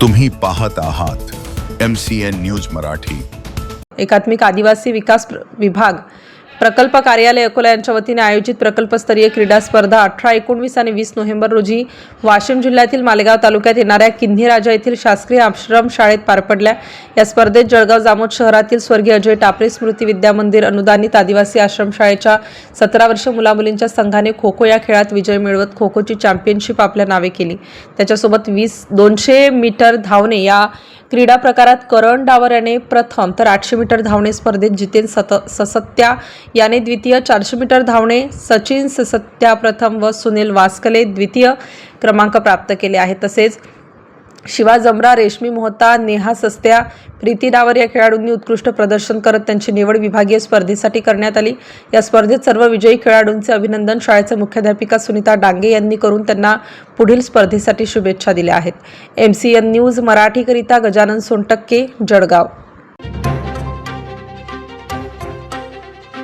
तुम्ही पाहत आहात M C N news Marathi. एकात्मिक आदिवासी विकास प्र- विभाग. प्रकल्प कार्यालय अकोला यांच्या वतीने आयोजित प्रकल्पस्तरीय क्रीडा स्पर्धा अठरा एकोणवीस आणि वीस नोव्हेंबर रोजी वाशिम जिल्ह्यातील मालेगाव तालुक्यात येणाऱ्या किन्ही राजा येथील शासकीय आश्रम शाळेत पार पडल्या. या स्पर्धेत जळगाव जामोद शहरातील स्वर्गीय अजय टापरे स्मृती विद्या मंदिर अनुदानित आदिवासी आश्रमशाळेच्या सतरा वर्ष मुलामुलींच्या संघाने खो खो या खेळात विजय मिळवत खो खोची चॅम्पियनशिप आपल्या नावे केली. त्याच्यासोबत वीस दोनशे मीटर धावणे या क्रीडा प्रकारात करण डावर याने प्रथम तर आठशे मीटर धावणे स्पर्धेत जितेन सत ससत्या. याने द्वितीय चारशे मीटर धावणे सचिन ससत्या प्रथम व सुनील वास्कले द्वितीय क्रमांक प्राप्त केले आहेत तसेच शिवा जमरा रेशमी मोहता नेहा सस्त्या प्रीती डावर या खेळाडूंनी उत्कृष्ट प्रदर्शन करत त्यांची निवड विभागीय स्पर्धेसाठी करण्यात आली. या स्पर्धेत सर्व विजयी खेळाडूंचे अभिनंदन शाळेच्या मुख्याध्यापिका सुनीता डांगे यांनी करून त्यांना पुढील स्पर्धेसाठी शुभेच्छा दिल्या आहेत. एम सी एन न्यूज मराठीकरिता गजानन सोनटक्के जळगाव.